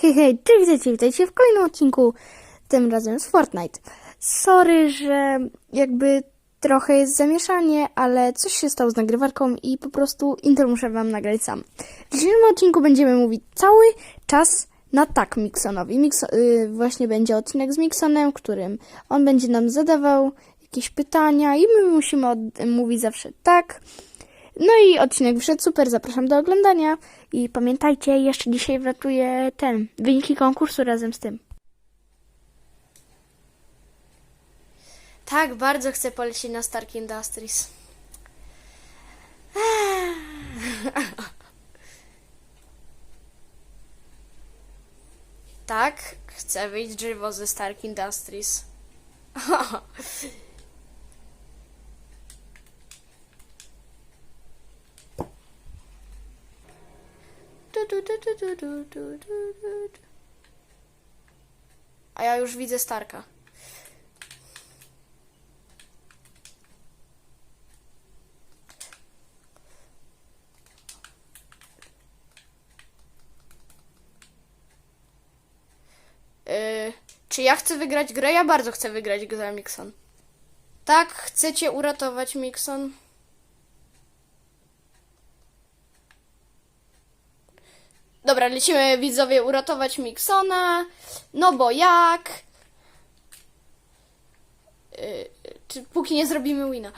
Hej, hej, cześć, witajcie, witajcie w kolejnym odcinku, tym razem z Fortnite. Sorry, że jakby trochę jest zamieszanie, ale coś się stało z nagrywarką i po prostu Intel muszę wam nagrać sam. W dzisiejszym odcinku będziemy mówić cały czas na tak Mixonowi. Mixo, y, właśnie będzie odcinek z Mixonem, którym on będzie nam zadawał jakieś pytania i my musimy mówić zawsze tak. No i odcinek wyszedł super, zapraszam do oglądania. I pamiętajcie, jeszcze dzisiaj wratuję ten, wyniki konkursu razem z tym. Tak, bardzo chcę polecieć na Stark Industries. Tak, chcę wyjść drzewo ze Stark Industries. A ja już widzę Starka. Yy, czy ja chcę wygrać grę? Ja bardzo chcę wygrać grę, Mixon. Tak, chcecie uratować Mixon? Dobra, lecimy widzowie uratować Mixona. No bo jak? Yy, czy póki nie zrobimy wina.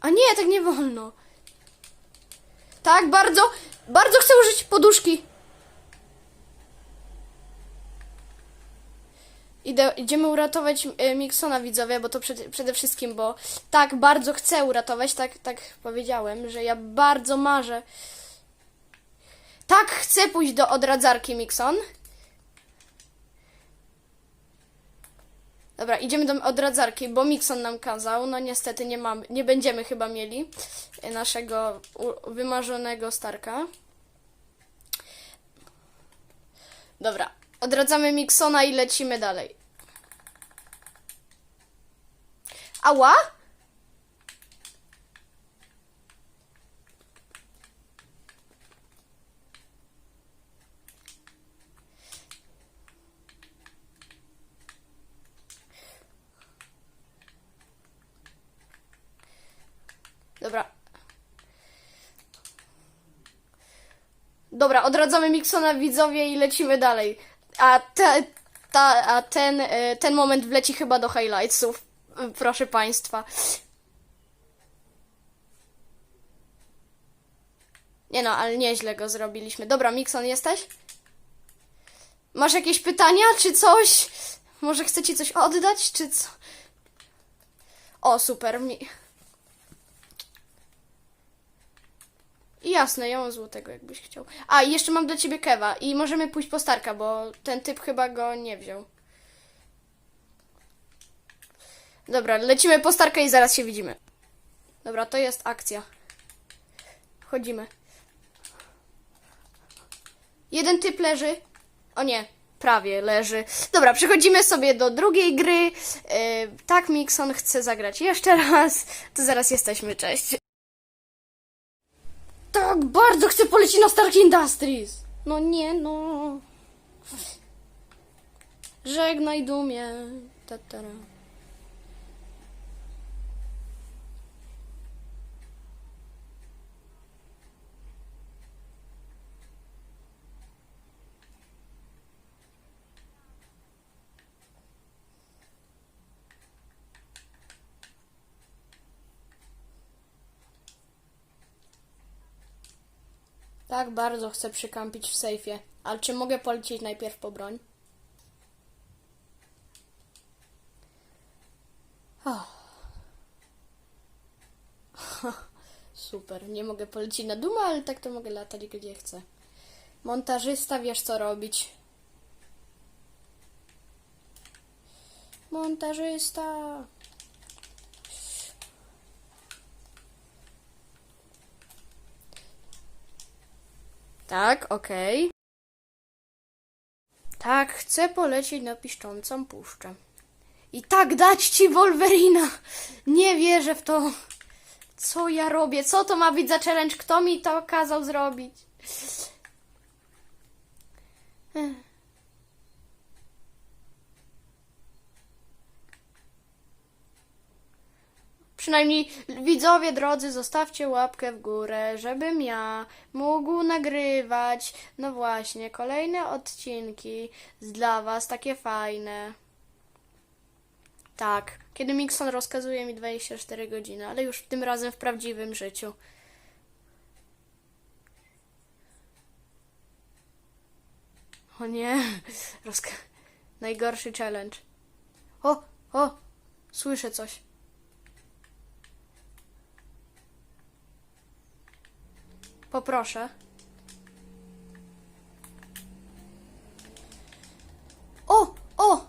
A nie, tak nie wolno. Tak, bardzo, bardzo chcę użyć poduszki. Idę, idziemy uratować e, Miksona widzowie, bo to przede, przede wszystkim, bo tak bardzo chcę uratować, tak, tak powiedziałem, że ja bardzo marzę. Tak chcę pójść do odradzarki Mikson. Dobra, idziemy do odradzarki, bo Mikson nam kazał. No niestety nie mamy, nie będziemy chyba mieli naszego wymarzonego Starka. Dobra, odradzamy Miksona i lecimy dalej. Ała? Dobra. Dobra, odradzamy Miksona widzowie i lecimy dalej. A, te, ta, a ten, e, ten moment wleci chyba do highlightsów. E, Proszę Państwa. Nie no, ale nieźle go zrobiliśmy. Dobra, Mikson, jesteś? Masz jakieś pytania, czy coś? Może chce ci coś oddać, czy co? O, super. Mi... Jasne, ja mam złotego, jakbyś chciał. A, i jeszcze mam dla ciebie kewa i możemy pójść po Starka, bo ten typ chyba go nie wziął. Dobra, lecimy po Starka i zaraz się widzimy. Dobra, to jest akcja. Wchodzimy. Jeden typ leży. O nie, prawie leży. Dobra, przechodzimy sobie do drugiej gry. Yy, tak, Mixon chce zagrać jeszcze raz. To zaraz jesteśmy, cześć. Tak, bardzo chcę polecieć na Stark Industries. No nie, no. Żegnaj dumie. Tatara. Tak, bardzo chcę przykampić w sejfie. Ale czy mogę polecieć najpierw po broń? Oh. Super, nie mogę polecieć na dumę, ale tak to mogę latać gdzie chcę. Montażysta, wiesz co robić. Montażysta. Tak, okej. Tak, chcę polecieć na piszczącą puszczę. I tak dać ci Wolverina! Nie wierzę w to. Co ja robię? Co to ma być za challenge? Kto mi to kazał zrobić? Ech. Przynajmniej widzowie drodzy, zostawcie łapkę w górę, żebym ja mógł nagrywać, no właśnie, kolejne odcinki dla was, takie fajne. Tak, kiedy Mixon rozkazuje mi 24 godziny, ale już tym razem w prawdziwym życiu. O nie, Rozka... najgorszy challenge. O, o, słyszę coś. Poproszę. O! O!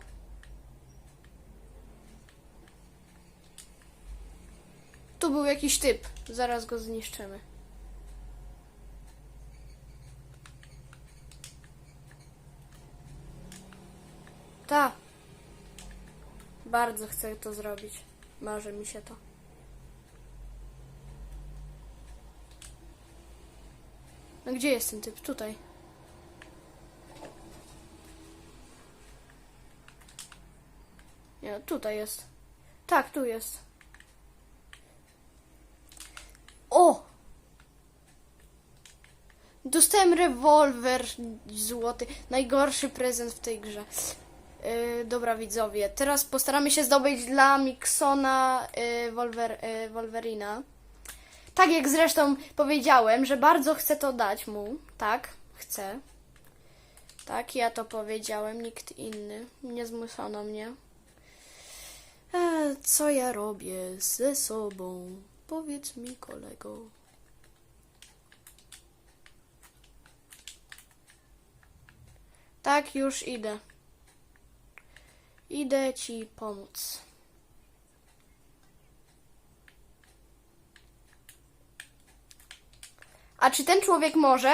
Tu był jakiś typ. Zaraz go zniszczymy. Ta. Bardzo chcę to zrobić. Marzy mi się to. Gdzie jest ten typ? Tutaj. Nie, tutaj jest. Tak, tu jest. O! Dostałem rewolwer złoty. Najgorszy prezent w tej grze. Yy, dobra widzowie, teraz postaramy się zdobyć dla Miksona yy, Wolver, yy, Wolverina. Tak jak zresztą powiedziałem, że bardzo chcę to dać mu. Tak, chcę. Tak, ja to powiedziałem, nikt inny. Nie zmuszono mnie. E, co ja robię ze sobą? Powiedz mi, kolego. Tak, już idę. Idę ci pomóc. A czy ten człowiek może?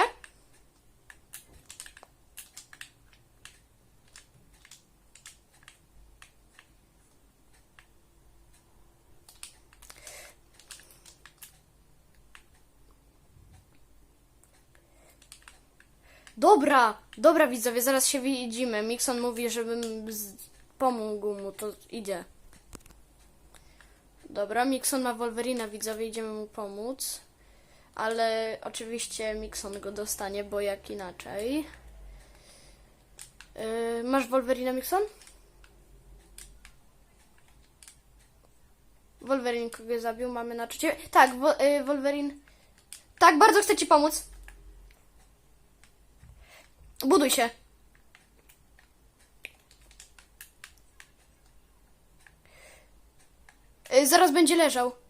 Dobra, dobra widzowie, zaraz się widzimy. Mixon mówi, żebym pomógł mu, to idzie. Dobra, Mixon ma Wolverina, widzowie, idziemy mu pomóc. Ale oczywiście Mixon go dostanie, bo jak inaczej. Yy, masz Wolverina, Mixon? Wolverine kogo zabił, mamy na trzecie. Tak, wo, yy, Wolverine. Tak, bardzo chcę ci pomóc. Buduj się. Yy, zaraz będzie leżał.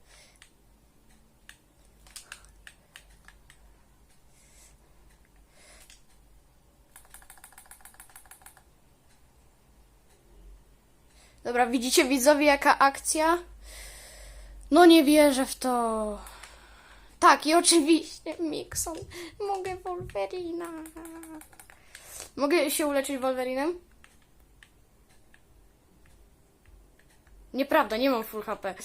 Dobra, widzicie widzowie jaka akcja? No nie wierzę w to. Tak, i oczywiście Mixon. Mogę Wolverina. Mogę się uleczyć Wolverinem? Nieprawda, nie mam full HP.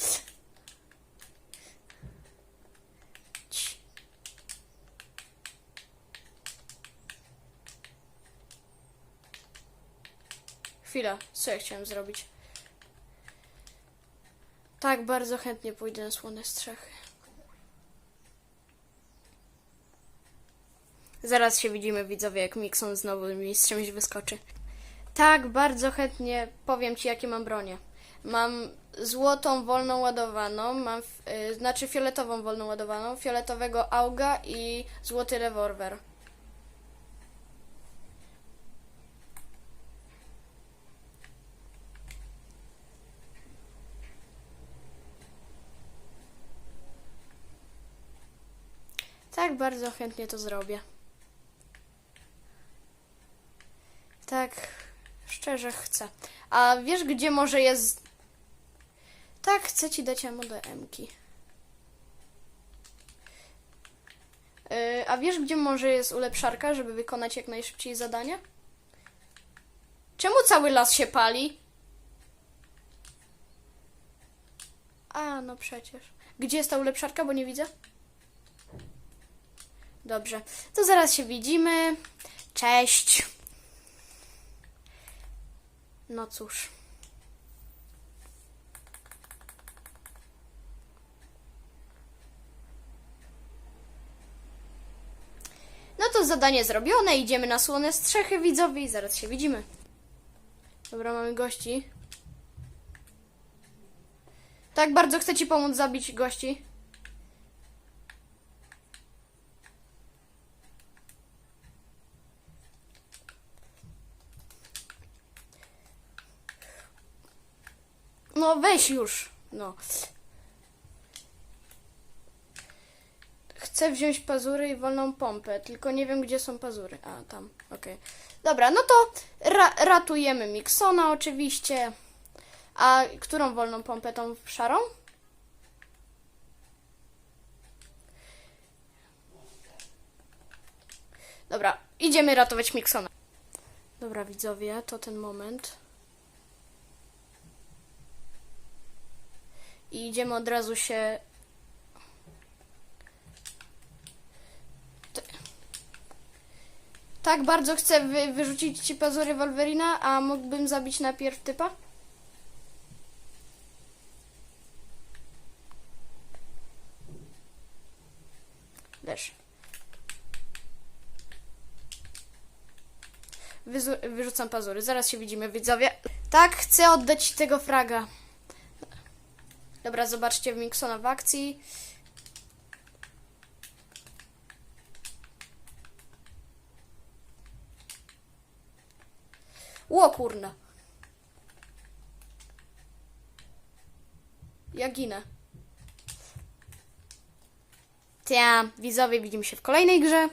Chwila, co ja chciałem zrobić? Tak, bardzo chętnie pójdę na słone strzechy. Zaraz się widzimy, widzowie, jak Mixon znowu mi z czymś wyskoczy. Tak, bardzo chętnie powiem Ci, jakie mam bronie. Mam złotą wolną ładowaną, mam, y, znaczy fioletową wolną ładowaną, fioletowego auga i złoty rewolwer. Tak, bardzo chętnie to zrobię. Tak, szczerze chcę. A wiesz, gdzie może jest. Tak, chcę ci dać ammo do Emki. Yy, a wiesz, gdzie może jest ulepszarka, żeby wykonać jak najszybciej zadanie? Czemu cały las się pali? A, no przecież. Gdzie jest ta ulepszarka, bo nie widzę? Dobrze, to zaraz się widzimy. Cześć. No cóż. No to zadanie zrobione, idziemy na słone strzechy widzowie i zaraz się widzimy. Dobra, mamy gości. Tak bardzo chcę ci pomóc zabić gości. No weź już. No. Chcę wziąć pazury i wolną pompę, tylko nie wiem gdzie są pazury. A, tam, okej. Dobra, no to ra ratujemy Miksona oczywiście. A którą wolną pompę? Tą szarą? Dobra, idziemy ratować Miksona. Dobra, widzowie, to ten moment. I idziemy od razu się Tak bardzo chcę wy, wyrzucić ci pazury Wolverina, a mógłbym zabić najpierw typa? Wiesz. Wyzu- wyrzucam pazury. Zaraz się widzimy, widzowie. Tak, chcę oddać tego fraga. Dobra, zobaczcie Miksona w akcji. Ło kurna. Ja ginę. Tia, widzowie, widzimy się w kolejnej grze.